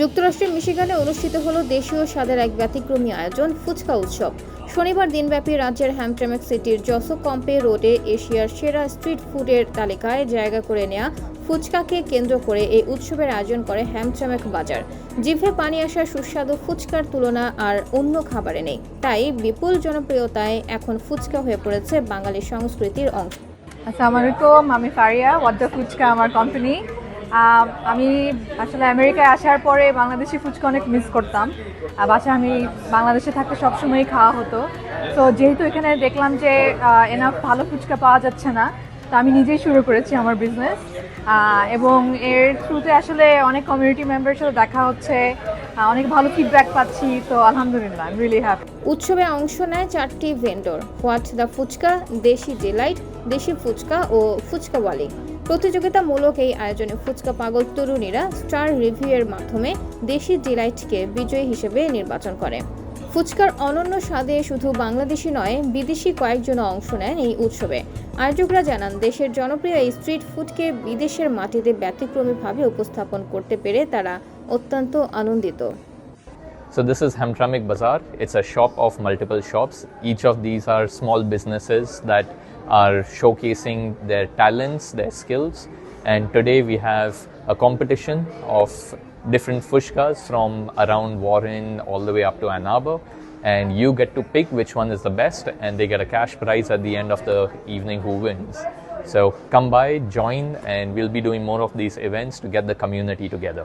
যুক্তরাষ্ট্রের মিশিগানে অনুষ্ঠিত হলো দেশীয় স্বাদের এক ব্যতিক্রমী আয়োজন, ফুচকা উৎসব। শনিবার দিনব্যাপী রাজ্যের হ্যামট্রামেক সিটির জসো কম্পে রোডে এশিয়ার সেরা স্ট্রিট ফুডের তালিকায় জায়গা করে নেওয়া ফুচকাকে কেন্দ্র করে এই উৎসবের আয়োজন করে হ্যামট্রামেক বাজার। জিভে পানি আসা সুস্বাদু ফুচকার তুলনা আর অন্য খাবারে নেই। তাই বিপুল জনপ্রিয়তায় এখন ফুচকা হয়ে পড়েছে বাঙালি সংস্কৃতির অংশ। আসসালামু আলাইকুম, আমি ফারিয়া ওয়াদ্দা ফুচকা আমার কোম্পানি আমি আসলে আমেরিকায় আসার পরে বাংলাদেশি ফুচকা অনেক মিস করতাম। বাসায় আমি বাংলাদেশে থাকতে সবসময়ই খাওয়া হতো। তো যেহেতু এখানে দেখলাম যে এনা ভালো ফুচকা পাওয়া যাচ্ছে না, তো আমি নিজেই শুরু করেছি আমার বিজনেস এবং এর থ্রুতে আসলে অনেক কমিউনিটি মেম্বারের সাথে দেখা হচ্ছে। অনেক ভালো ফিডব্যাক পাচ্ছি, তো আলহামদুলিল্লাহ আই রিয়েলি হ্যাপি উৎসবে অংশ নেয় চারটি ভেন্ডর হোয়াট দ্য ফুচকা, দেশি ডিলাইট দেশি ফুচকা ও ফুচকা ফুচকাওয়ালি প্রতিযোগিতামূলক এই আয়োজনে ফুচকা পাগল তরুণীরা স্টার রিভিউয়ের মাধ্যমে দেশি ডিলাইটকে বিজয়ী হিসেবে নির্বাচন করে। ফুচকার অনন্য স্বাদে শুধু বাংলাদেশি নয় বিদেশি কয়েকজন অংশ নেন এই উৎসবে আয়োজকরা জানান দেশের জনপ্রিয় এই স্ট্রিট ফুডকে বিদেশের মাটিতে ব্যতিক্রমীভাবে উপস্থাপন করতে পেরে তারা অত্যন্ত আনন্দিত So this is Hamtramck Bazaar. It's a shop of multiple shops. Each of these are small businesses that are showcasing their talents, their skills. And today we have a competition of different fushkas from around Warren all the way up to Ann Arbor. And you get to pick which one is the best, and they get a cash prize at the end of the evening who wins. So come by, join, and we'll be doing more of these events to get the community together.